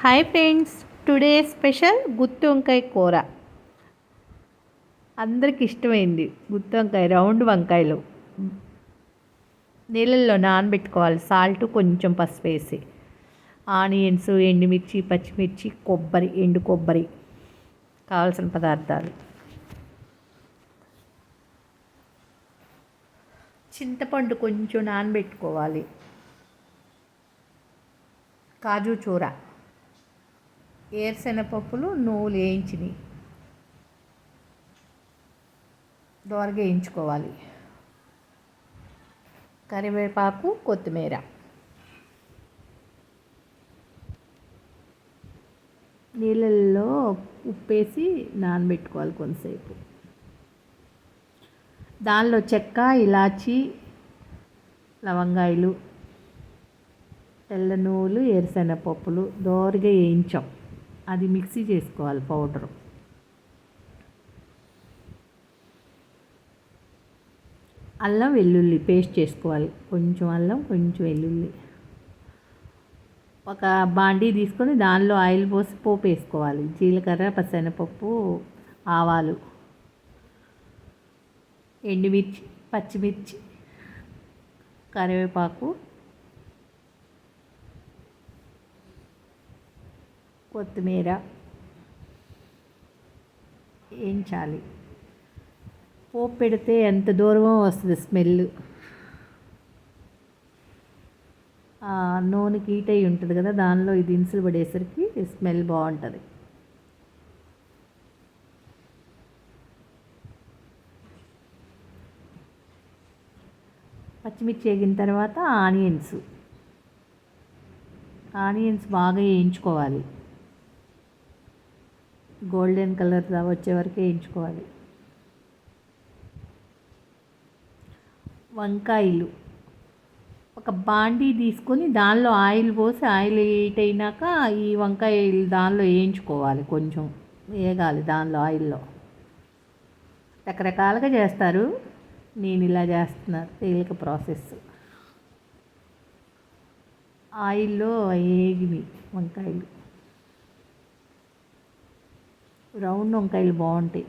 Hi friends today special గుత్తి వంకాయ కూర. అందరికి ఇష్టమైంది గుత్తి వంకాయ రౌండ్ వంకాయలు. నీళ్ళల్లో నానబెట్టుకోవాలి సాల్ట్ కొంచెం పసుపు వేసి. ఆనియన్స్ ఎండుమిర్చి పచ్చిమిర్చి కొబ్బరి ఎండు కొబ్బరి కావాల్సిన పదార్థాలు. చింతపండు కొంచెం నానబెట్టుకోవాలి. కాజు చూర. ఏరుశనగపప్పులు నువ్వులు వేయించినవి. దోరగా వేయించుకోవాలి. కరివేపాకు కొత్తిమీర. నీళ్ళల్లో ఉప్పేసి నానబెట్టుకోవాలి కొంతసేపు. దానిలో చెక్క ఇలాచి లవంగాయలు తెల్ల నువ్వులు ఏరుశనగపప్పులు దోరగా వేయించాం. అది మిక్సీ చేసుకోవాలి పౌడరు. అల్లం వెల్లుల్లి పేస్ట్ చేసుకోవాలి. కొంచెం అల్లం కొంచెం వెల్లుల్లి. ఒక బాండీ తీసుకొని దానిలో ఆయిల్ పోసి పోపు వేసుకోవాలి. జీలకర్ర పచ్చనపప్పు ఆవాలు ఎండుమిర్చి పచ్చిమిర్చి కరివేపాకు కొత్తిమీర వేయించాలి. పోపు పెడితే ఎంత దూరమో వస్తుంది స్మెల్. నూనె హీట్ అయి ఉంటుంది కదా దానిలో ఈ దినుసులు పడేసరికి స్మెల్ బాగుంటుంది. పచ్చిమిర్చి వేగిన తర్వాత ఆనియన్స్. ఆనియన్స్ బాగా వేయించుకోవాలి. గోల్డెన్ కలర్ వచ్చే వరకు వేయించుకోవాలి వంకాయలు. ఒక బాండీ తీసుకొని దానిలో ఆయిల్ పోసి ఆయిల్ హీట్ అయినాక ఈ వంకాయలు దానిలో వేయించుకోవాలి కొంచెం వేగాలి దానిలో ఆయిల్లో. రకరకాలుగా చేస్తారు. నేను ఇలా చేస్తున్నారు తేలిక ప్రాసెస్. ఆయిల్లో వేగివి వంకాయలు. రౌండ్ వంకాయలు బాగుంటాయి.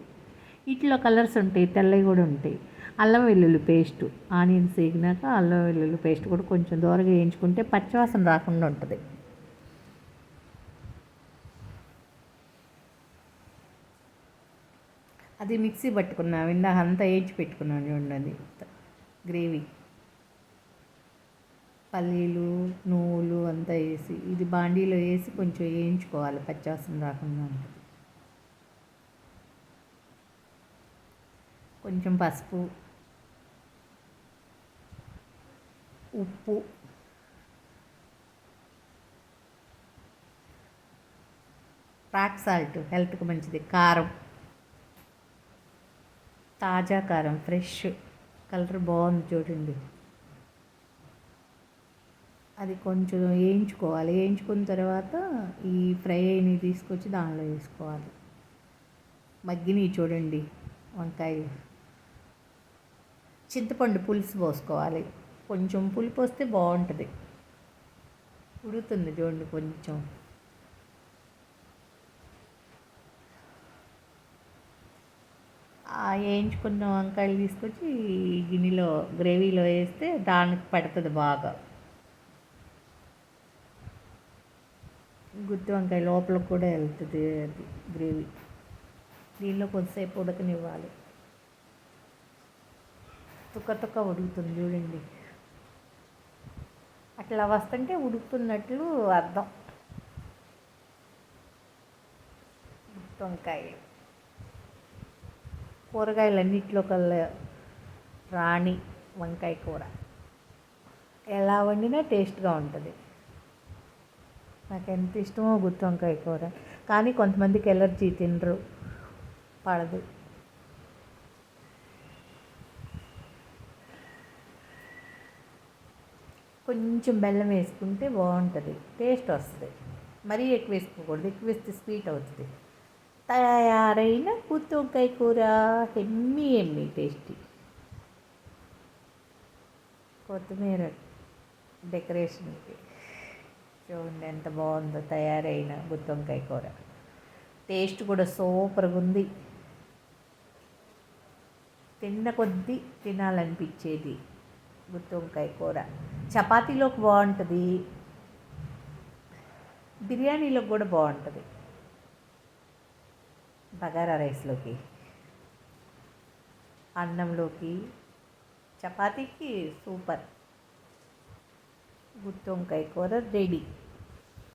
వీటిలో కలర్స్ ఉంటాయి తెల్లవి కూడా ఉంటాయి. అల్లం వెల్లుల్లి పేస్ట్ ఆనియన్స్ వేగినాక అల్లం వెల్లుల్లి పేస్ట్ కూడా కొంచెం దూరంగా వేయించుకుంటే పచ్చివాసన రాకుండా ఉంటుంది. అది మిక్సీ పట్టుకున్నా ఇందాక అంతా వేయించి పెట్టుకున్నాను చూడండి అది. గ్రేవీ. పల్లీలు నువ్వులు అంతా వేసి ఇది బాండీలో వేసి కొంచెం వేయించుకోవాలి పచ్చివాసన రాకుండా ఉంటుంది. కొంచెం పసుపు ఉప్పు రాక్ సాల్ట్ హెల్త్కి మంచిది. కారం తాజా కారం ఫ్రెష్ కలర్ బాగుంది చూడండి. అది కొంచెం వేయించుకోవాలి. వేయించుకున్న తర్వాత ఈ ఫ్రై అయినవి తీసుకొచ్చి దానిలో వేసుకోవాలి. మగ్గినవి చూడండి. వంకాయ చింతపండు పులుసు పోసుకోవాలి. కొంచెం పులుపు వస్తే బాగుంటుంది. ఉడుతుంది చూడండి కొంచెం. వేయించుకున్న వంకాయలు తీసుకొచ్చి గిన్నెలో గ్రేవీలో వేస్తే దానికి పడుతుంది బాగా. గుత్తి వంకాయ లోపల కూడా వెళ్తుంది అది గ్రేవీ. దీనిలో కొద్దిసేపు ఉడకనివ్వాలి. తుక్క తుక్క ఉడుకుతుంది చూడండి. అట్లా వస్తుంటే ఉడుకుతున్నట్లు అర్థం. వంకాయ కూరగాయలన్నింటిలో కల్లా రాణి వంకాయ కూర. ఎలా వండినా టేస్ట్గా ఉంటుంది. నాకు ఎంత ఇష్టమో గుత్తి వంకాయ కూర. కానీ కొంతమందికి ఎలర్జీ తినరు పడదు. కొంచెం బెల్లం వేసుకుంటే బాగుంటుంది టేస్ట్ వస్తుంది. మరీ ఎక్కువ వేసుకోకూడదు ఎక్కువ వేస్తే స్వీట్ అవుతుంది. తయారైన గుత్తి వంకాయ కూర ఎమ్మి ఎమ్మి టేస్టీ. కొత్తిమీర డెకరేషన్కి చూడండి ఎంత బాగుందో తయారైన గుత్తొంకాయ కూర. టేస్ట్ కూడా సూపర్గా ఉంది. తిన్న కొద్దీ తినాలనిపించేది. గుత్తి వంకాయ కూర. చపాతీలోకి బాగుంటుంది. బిర్యానీలోకి కూడా బాగుంటుంది. బగారా రైస్లోకి అన్నంలోకి చపాతీకి సూపర్. గుత్తి వంకాయ కూర రెడీ.